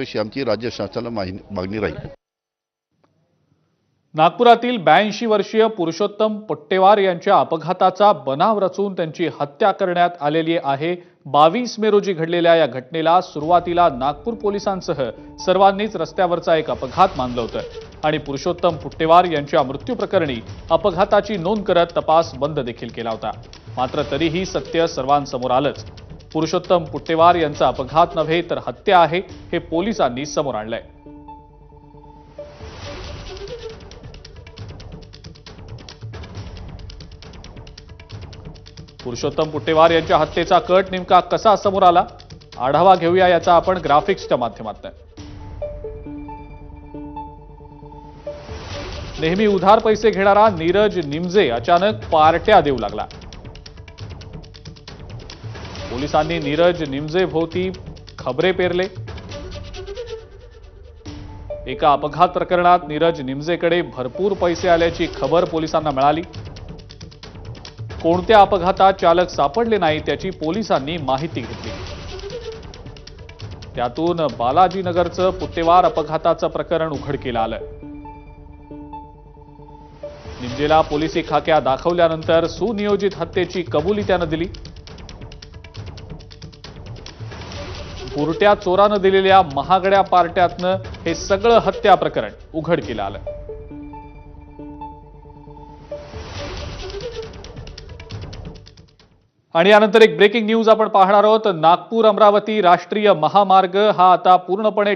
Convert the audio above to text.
अशी आमची राज्य शासनाला मागणी राहील. नागपुरातील ब्याऐंशी वर्षीय पुरुषोत्तम पट्टेवार यांच्या अपघाताचा बनाव रचून त्यांची हत्या करण्यात आलेली आहे. बावीस मे रोजी घडलेल्या या घटनेला सुरुवातीला नागपूर पोलिसांसह सर्वांनीच रस्त्यावरचा एक अपघात मानलं होतं. आणि पुरुषोत्तम पुट्टेवार यांच्या मृत्यूप्रकरणी अपघाताची नोंद करत तपास बंद देखील केला होता. मात्र तरीही सत्य सर्वांसमोर आलंच. पुरुषोत्तम पुट्टेवार यांचा अपघात नव्हे तर हत्या आहे हे पोलिसांनी समोर आणलंय. पुरुषोत्तम पुट्टेवार यांच्या हत्येचा कट नेमका कसा समोर आला? आढावा घेऊया याचा आपण ग्राफिक्सच्या माध्यमातून. नेहमी उधार पैसे घेणारा नीरज निमजे अचानक पार्ट्या देऊ लागला. पोलिसांनी नीरज निमजे भोवती खबरे पेरले. एका अपघात प्रकरणात नीरज निमजेकडे भरपूर पैसे आल्याची खबर पोलिसांना मिळाली. कोणत्या अपघातात चालक सापडले नाही त्याची पोलिसांनी माहिती घेतली. त्यातून बालाजीनगरचं पुत्तेवार अपघाताचं प्रकरण उघडकीला आलं. निमजेला पोलिसी खाक्या दाखवल्यानंतर सुनियोजित हत्येची कबुली त्यानं दिली. बुरट्या चोरानं दिलेल्या महागड्या पार्ट्यातनं हे सगळं हत्या प्रकरण उघडकीला आलं. आणि यानंतर एक ब्रेकिंग न्यूज आपण पाहणार आहोत. नागपूर अमरावती राष्ट्रीय महामार्ग हा आता पूर्णपणे